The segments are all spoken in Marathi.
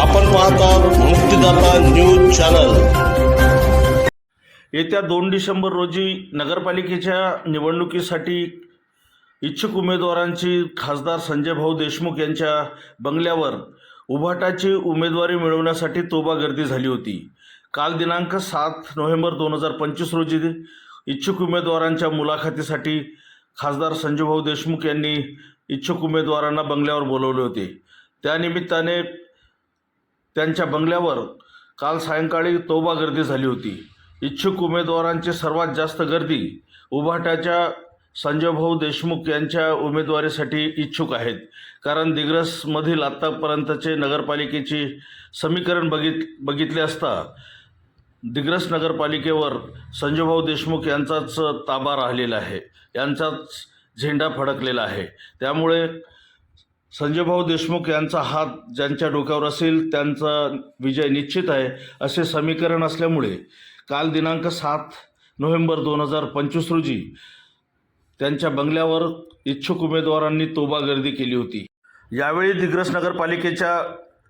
आपण पाहतात मुक्तीदाता न्यूज चॅनल. येत्या दोन डिसेंबर रोजी नगरपालिकेच्या निवडणुकीसाठी इच्छुक उमेदवारांची खासदार संजय भाऊ देशमुख यांच्या बंगल्यावर उभाटाची उमेदवारी मिळवण्यासाठी तोबा गर्दी झाली होती. काल दिनांक सात नोव्हेंबर दोन हजार पंचवीस रोजी इच्छुक उमेदवारांच्या मुलाखतीसाठी खासदार संजय भाऊ देशमुख यांनी इच्छुक उमेदवारांना बंगल्यावर बोलवले होते. त्यानिमित्ताने त्यांच्या बंगल्यावर काल सायंकाळी तोबा गर्दी झाली होती. इच्छुक उमेदवारांची सर्वात जास्त गर्दी उभाटाच्या संजयभाऊ देशमुख यांच्या उमेदवारीसाठी इच्छुक आहेत. कारण दिग्रसमधील आत्तापर्यंतचे नगरपालिकेची समीकरण बघित बघितले असता दिग्रस नगरपालिकेवर संजयभाऊ देशमुख यांचाच ताबा राहिलेला आहे. यांचाच झेंडा फडकलेला आहे. त्यामुळे संजयभाऊ देशमुख यांचा हात ज्यांच्या डोक्यावर असेल त्यांचा विजय निश्चित आहे असे समीकरण असल्यामुळे काल दिनांक सात नोव्हेंबर दोन हजार पंचवीस रोजी त्यांच्या बंगल्यावर इच्छुक उमेदवारांनी तोबा गर्दी केली होती. यावेळी दिग्रस नगरपालिकेच्या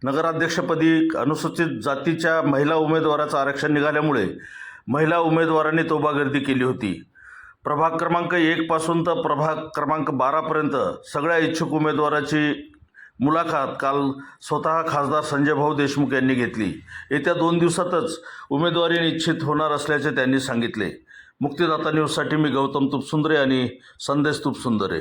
नगराध्यक्षपदी अनुसूचित जातीच्या महिला उमेदवाराचं आरक्षण निघाल्यामुळे महिला उमेदवारांनी तोबा गर्दी केली होती. प्रभाग क्रमांक एकपासून तर प्रभाग क्रमांक बारापर्यंत सगळ्या इच्छुक उमेदवाराची मुलाखत काल स्वतः खासदार संजय भाऊ देशमुख यांनी घेतली. येत्या दोन दिवसातच उमेदवारी निश्चित होणार असल्याचे त्यांनी सांगितले. मुक्तिदाता न्यूजसाठी मी गौतम तुपसुंदरे आणि संदेश तुपसुंदरे.